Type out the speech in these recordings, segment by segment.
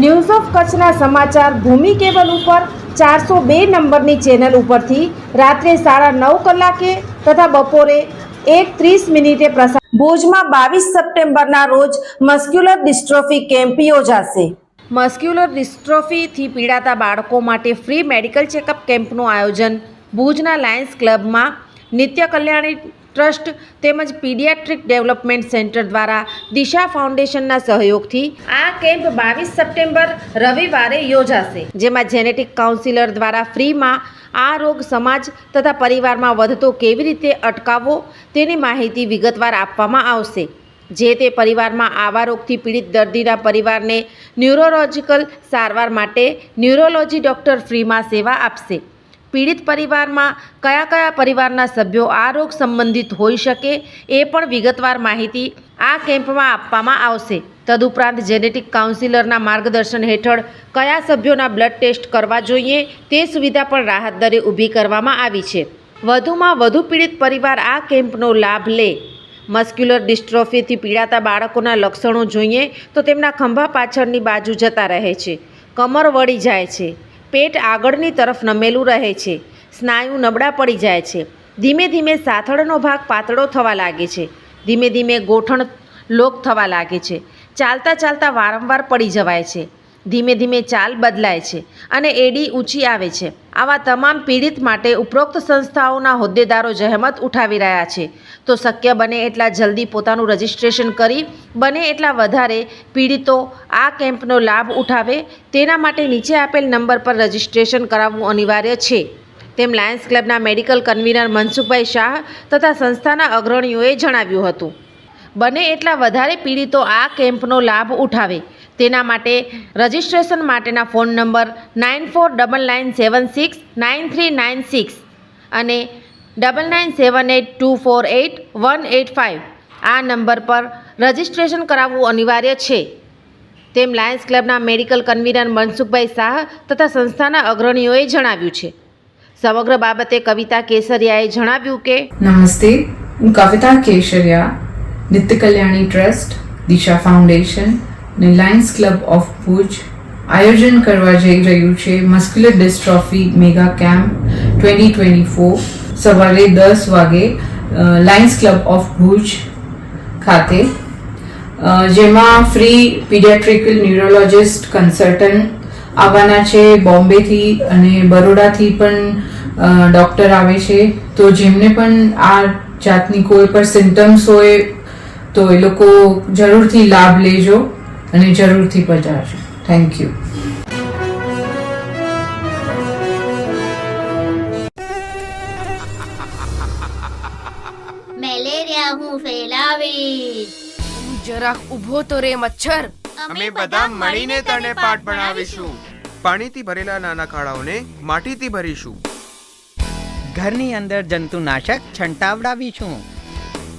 News of કચ્છના સમાચાર ભૂમિ cable ઉપર ચારસો બે નંબરની ચેનલ ઉપરથી રાત્રે સાડા નવ કલાકે તથા બપોરે એક ત્રીસ મિનિટે પ્રસાર ભુજમાં બાવીસ સપ્ટેમ્બરના રોજ મસ્ક્યુલર ડિસ્ટ્રોફી કેમ્પ યોજાશે. મસ્ક્યુલર ડિસ્ટ્રોફીથી પીડાતા બાળકો માટે ફ્રી મેડિકલ ચેકઅપ કેમ્પનું આયોજન. ભુજના લાયન્સ ક્લબમાં નિત્ય કલ્યાણી ટ્રસ્ટ તેમજ પીડિયાટ્રિક ડેવલપમેન્ટ સેન્ટર દ્વારા દિશા ફાઉન્ડેશનના સહયોગથી આ કેમ્પ બાવીસ સપ્ટેમ્બર રવિવારે યોજાશે, જેમાં જેનેટિક કાઉન્સિલર દ્વારા ફ્રીમાં આ રોગ સમાજ તથા પરિવારમાં વધતો કેવી રીતે અટકાવવો તેની માહિતી વિગતવાર આપવામાં આવશે. જે તે પરિવારમાં આવા રોગથી પીડિત દર્દીના પરિવારને ન્યુરોલોજીકલ સારવાર માટે ન્યુરોલોજી ડૉક્ટર ફ્રીમાં સેવા આપશે. પીડિત પરિવારમાં કયા કયા પરિવારના સભ્યો આ રોગ સંબંધિત હોઈ શકે એ પણ વિગતવાર માહિતી આ કેમ્પમાં આપવામાં આવશે. તદુપરાંત જેનેટિક કાઉન્સિલરના માર્ગદર્શન હેઠળ કયા સભ્યોના બ્લડ ટેસ્ટ કરવા જોઈએ તે સુવિધા પણ રાહત દરે ઊભી કરવામાં આવી છે. વધુમાં વધુ પીડિત પરિવાર આ કેમ્પનો લાભ લે. મસ્ક્યુલર ડિસ્ટ્રોફીથી પીડાતા બાળકોના લક્ષણો જોઈએ તો તેમના ખંભા પાછળની બાજુ જતા રહે છે. કમર વળી જાય છે. પેટ આગળની તરફ નમેલું રહે છે. સ્નાયુ નબળા પડી જાય છે. ધીમે ધીમે સાથળનો ભાગ પાતળો થવા લાગે છે. ધીમે ધીમે ગોઠણ લોક થવા લાગે છે. ચાલતા ચાલતા વારંવાર પડી જવાય છે. ધીમે ધીમે ચાલ બદલાય છે અને એડી ઊંચી આવે છે. આવા તમામ પીડિત માટે ઉપરોક્ત સંસ્થાઓના હોદ્દેદારો જહેમત ઉઠાવી રહ્યા છે. તો શક્ય બને એટલા જલ્દી પોતાનું રજિસ્ટ્રેશન કરી, બને એટલા વધારે પીડિતો આ કેમ્પનો લાભ ઉઠાવે, તેના માટે નીચે આપેલ નંબર પર રજિસ્ટ્રેશન કરાવવું અનિવાર્ય છે. તેમ લાયન્સ ક્લબના મેડિકલ કન્વીનર મનસુખભાઈ શાહ તથા સંસ્થાના અગ્રણીઓએ જણાવ્યું હતું. બને એટલા વધારે પીડિતો આ કેમ્પનો લાભ ઉઠાવે તેના માટે રજિસ્ટ્રેશન માટેના phone number nine four double nine seven six nine three nine six અને double nine seven eight two four eight one eight five આ નંબર પર રજિસ્ટ્રેશન કરાવવું અનિવાર્ય છે. તેમ લાયન્સ ક્લબના મેડિકલ કન્વીનર મનસુખભાઈ શાહ તથા સંસ્થાના અગ્રણીઓએ જણાવ્યું છે. સમગ્ર બાબતે કવિતા કેસરિયાએ જણાવ્યું કે, નમસ્તે, હું કવિતા કેશરિયા નિત્ય કલ્યાણી ટ્રસ્ટ, દિશા ફાઉન્ડેશન અને લાયન્સ ક્લબ ઓફ ભુજ આયોજન કરવા જઈ રહ્યું છે muscular dystrophy mega camp twenty twenty four સવારે દસ વાગે લાયન્સ ક્લબ ઓફ ભુજ ખાતે. જેમાં ફ્રી પીડિયાટ્રિકલ ન્યુરોલોજિસ્ટ કન્સલ્ટન્ટ આવવાના છે, બોમ્બેથી અને બરોડાથી પણ ડૉક્ટર આવે છે. તો જેમને પણ આ જાતની કોઈ પણ સિમ્ટમ્સ હોય, તો એ લોકો જરૂરથી લાભ લેજો. અને જરૂરથી પધારજો. થેન્ક યુ મેલેરિયા હું ફેલાવીશ. જરાક ઊભો તો રે મચ્છર. અમે બધા મળીને તને પાઠ ભણાવીશું. પાણીથી ભરેલા નાના ખાડાઓને માટીથી ભરીશું. ઘરની અંદર જંતુનાશક છંટાવડાવીશું.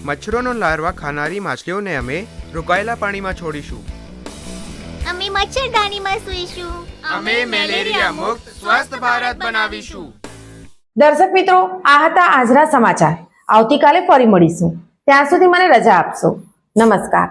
મચ્છરોનો લાર્વા ખાનારી માછલીઓને અમે રોકાયેલા પાણીમાં છોડીશું. અમે મચ્છરદાનીમાં સૂઈશું. અમે મેલેરિયા મુક્ત સ્વસ્થ ભારત બનાવીશું. દર્શક મિત્રો આ હતા આજના સમાચાર. આવતીકાલે ફરી મળીશું. ત્યાં સુધી મને રજા આપશો. નમસ્કાર.